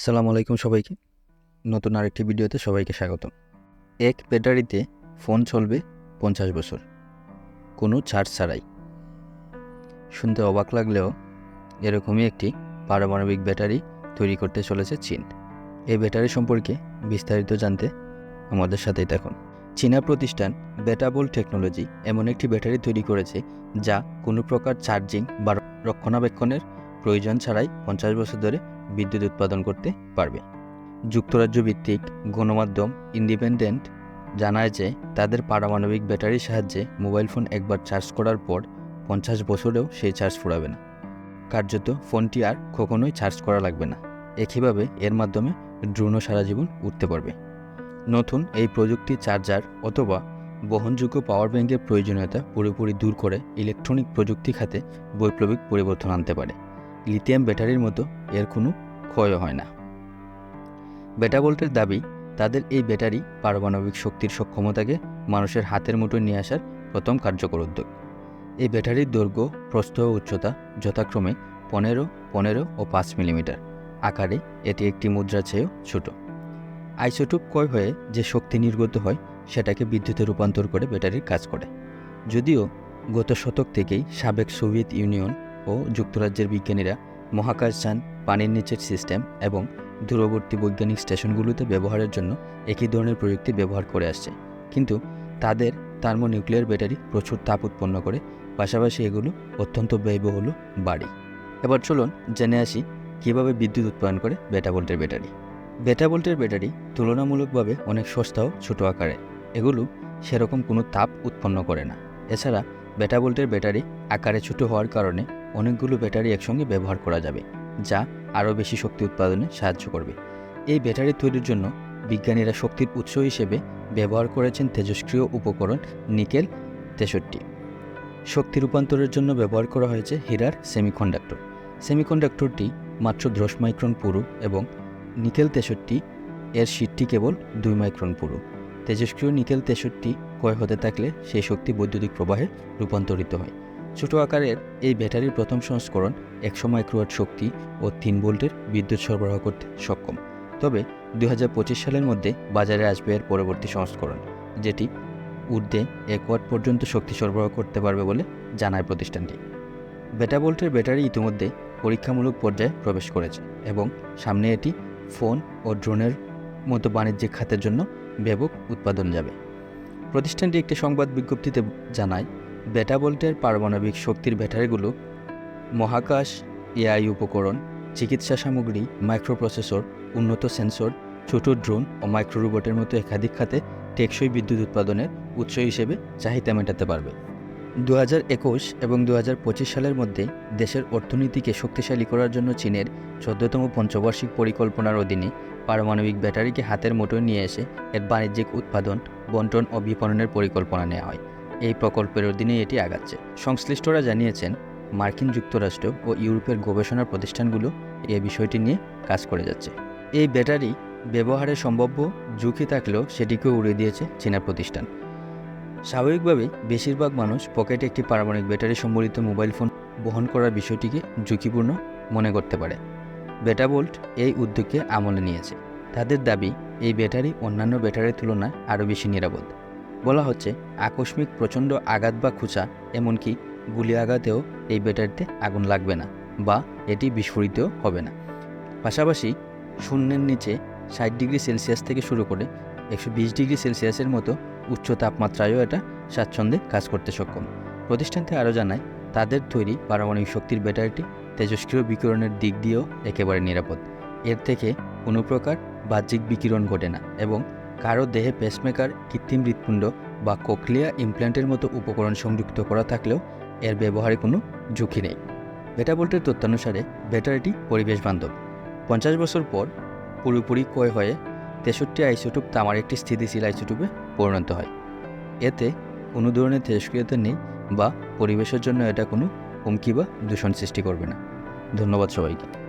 আসসালামু আলাইকুম সবাইকে। নতুন আরেকটি ভিডিওতে সবাইকে স্বাগতম। এক ব্যাটারিতে ফোন চলবে পঞ্চাশ বছর। কোনো চার্জ ছাড়াই। শুনতে অবাক লাগলেও এরকমই একটি পারমাণবিক ব্যাটারি তৈরি করতে চলেছে চীন। এই ব্যাটারি সম্পর্কে বিস্তারিত জানতে আমাদের সাথেই দেখুন চীনা প্রতিষ্ঠান বেটাবল টেকনোলজি এমন একটি ব্যাটারি তৈরি করেছে যা কোনো প্রকার চার্জিং বা রক্ষণাবেক্ষণের প্রয়োজন ছাড়াই পঞ্চাশ বছর ধরে বিদ্যুৎ উৎপাদন করতে পারবে। যুক্তরাজ্য ভিত্তিক গণমাধ্যম ইন্ডিপেন্ডেন্ট জানায় যে, তাদের পারমাণবিক ব্যাটারির সাহায্যে মোবাইল ফোন একবার চার্জ করার পর পঞ্চাশ বছরেও সেই চার্জ ফুরাবে না। কার্যত ফোনটি আর কখনোই চার্জ করা লাগবে না। একইভাবে এর মাধ্যমে ড্রোনও সারা জীবন উঠতে পারবে। নতুন এই প্রযুক্তি চার্জার অথবা বহনযোগ্য পাওয়ার ব্যাংকের প্রয়োজনীয়তা পুরোপুরি দূর করে ইলেকট্রনিক প্রযুক্তি খাতে বৈপ্লবিক পরিবর্তন আনতে পারে। লিথিয়াম ব্যাটারির মতো এর কোনো ক্ষয় হয় না। বেটাবোল্টের দাবি, তাদের এই ব্যাটারি পারমাণবিক শক্তির সক্ষমতাকে মানুষের হাতের মুঠোয় নিয়ে আসার প্রথম কার্যকর উদ্যোগ। এই ব্যাটারির দৈর্ঘ্য, প্রস্থ ও উচ্চতা যথাক্রমে পনেরো পনেরো ও পাঁচ মিলিমিটার। আকারে এটি একটি মুদ্রা চেয়েও ছোট। আইসোটোপ ক্ষয় হয়ে যে শক্তি নির্গত হয়, সেটাকে বিদ্যুতে রূপান্তর করে ব্যাটারির কাজ করে। যদিও গত শতক থেকেই সাবেক সোভিয়েত ইউনিয়ন ও যুক্তরাজ্যের বিজ্ঞানীরা মহাকাশযান পানির নিচের সিস্টেম এবং দূরবর্তী বৈজ্ঞানিক স্টেশনগুলোতে ব্যবহারের জন্য একই ধরনের প্রযুক্তি ব্যবহার করে আসছে। কিন্তু তাদের থার্মোনিউক্লিয়ার ব্যাটারি প্রচুর তাপ উৎপন্ন করে, পাশাপাশি এগুলো অত্যন্ত ব্যয়বহুল বাড়ি। এবার চলুন জেনে আসি কীভাবে বিদ্যুৎ উৎপাদন করে বেটাভোল্টের ব্যাটারি। বেটাভোল্টের ব্যাটারি তুলনামূলকভাবে অনেক সস্তা ও ছোটো আকারে। এগুলো সেরকম কোনো তাপ উৎপন্ন করে না। এছাড়া বেটাভোল্টের ব্যাটারি আকারে ছোটো হওয়ার কারণে অনেকগুলো ব্যাটারি একসঙ্গে ব্যবহার করা যাবে, যা আরও বেশি শক্তি উৎপাদনে সাহায্য করবে। এই ব্যাটারি তৈরির জন্য বিজ্ঞানীরা শক্তির উৎস হিসেবে ব্যবহার করেছেন তেজস্ক্রিয় উপকরণ নিকেল তেষট্টি। শক্তি রূপান্তরের জন্য ব্যবহার করা হয়েছে হীরার সেমিকন্ডাক্টর। সেমিকন্ডাক্টরটি মাত্র দশ মাইক্রন পুরু এবং নিকেল তেষট্টি এর শীটটি কেবল দুই মাইক্রন পুরু। তেজস্ক্রিয় নিকেল তেষট্টি ক্ষয় হতে থাকলে সেই শক্তি বৈদ্যুতিক প্রবাহে রূপান্তরিত হয়। ছোট আকারের এই ব্যাটারির প্রথম সংস্করণ একশো মাইক্রোওয়াট শক্তি ও তিন ভোল্টের বিদ্যুৎ সরবরাহ করতে সক্ষম। তবে দু হাজার পঁচিশ সালের মধ্যে বাজারে আসবে এর পরবর্তী সংস্করণ, যেটি ঊর্ধ্বে এক ওয়াট পর্যন্ত শক্তি সরবরাহ করতে পারবে বলে জানায় প্রতিষ্ঠানটি। বেটা ভোল্টের ব্যাটারি ইতিমধ্যে পরীক্ষামূলক পর্যায়ে প্রবেশ করেছে এবং সামনে এটি ফোন ও ড্রোনের মতো বাণিজ্যিক খাতের জন্য ব্যাপক উৎপাদন যাবে। প্রতিষ্ঠানটি একটি সংবাদ বিজ্ঞপ্তিতে জানায় বেটা ভোল্টের পারমাণবিক শক্তির ব্যাটারিগুলো, মহাকাশ, এআই উপকরণ, চিকিৎসা সামগ্রী, মাইক্রোপ্রসেসর, উন্নত সেন্সর, ছোট ড্রোন ও মাইক্রো রোবটের মতো একাধিক খাতে টেকসই বিদ্যুৎ উৎপাদনের উৎস হিসেবে চাহিদা মেটাতে পারবে। দু একুশ এবং দু হাজার পঁচিশ সালের মধ্যে দেশের অর্থনীতিকে শক্তিশালী করার জন্য চীনের চোদ্দতম পঞ্চবার্ষিক পরিকল্পনার অধীনে পারমাণবিক ব্যাটারিকে হাতের মুঠোয় নিয়ে এসে এর বাণিজ্যিক উৎপাদন, বন্টন ও বিপণনের পরিকল্পনা নেওয়া হয়। এই প্রকল্পের অধীনে এটি আগাচ্ছে। সংশ্লিষ্টরা জানিয়েছেন, মার্কিন যুক্তরাষ্ট্র ও ইউরোপের গবেষণা প্রতিষ্ঠানগুলো এই বিষয়টি নিয়ে কাজ করে যাচ্ছে। এই ব্যাটারি ব্যবহারের সম্ভাব্য ঝুঁকি থাকলেও সেটিকেও উড়িয়ে দিয়েছে চীনা প্রতিষ্ঠান। স্বাভাবিকভাবেই বেশিরভাগ মানুষ পকেটে একটি পারমাণবিক ব্যাটারি সম্বলিত মোবাইল ফোন বহন করার বিষয়টিকে ঝুঁকিপূর্ণ মনে করতে পারে। বেটাবোল্ট এই উদ্যোগকে আমলে নিয়েছে। তাদের দাবি, এই ব্যাটারি অন্যান্য ব্যাটারির তুলনায় আরও বেশি নিরাপদ। বলা হচ্ছে, আকস্মিক প্রচণ্ড আঘাত বা খুচা, এমনকি গুলি আঘাতেও এই ব্যাটারিতে আগুন লাগবে না বা এটি বিস্ফোরিতও হবে না। পাশাপাশি শূন্যের নিচে ষাট ডিগ্রি সেলসিয়াস থেকে শুরু করে একশো বিশ ডিগ্রি সেলসিয়াসের মতো উচ্চ তাপমাত্রায়ও এটা স্বাচ্ছন্দ্যে কাজ করতে সক্ষম। প্রতিষ্ঠানটি আরও জানায়, তাদের তৈরি পারমাণবিক শক্তির ব্যাটারিটি তেজস্ক্রিয় বিকিরণের দিক দিয়েও একেবারে নিরাপদ। এর থেকে কোনো প্রকার বাহ্যিক বিকিরণ ঘটে না এবং কারও দেহে পেসমেকার কৃত্রিম হৃৎপিণ্ড বা কোকলিয়া ইমপ্ল্যান্টের মতো উপকরণ সংযুক্ত করা থাকলেও এর ব্যবহারে কোনো ঝুঁকি নেই। বেটাবোল্টের তথ্যানুসারে ব্যাটারিটি পরিবেশ বান্ধব। পঞ্চাশ বছর পর পুরোপুরি ক্ষয় হয়ে তেষট্টি আইসোটুপ তামার একটি স্থিতিশীল আইসোটুপে পরিণত হয়। এতে কোনো ধরনের তেজস্ক্রিয়তা নেই বা পরিবেশের জন্য এটা কোনো হুমকি বা দূষণ সৃষ্টি করবে না। ধন্যবাদ সবাইকে।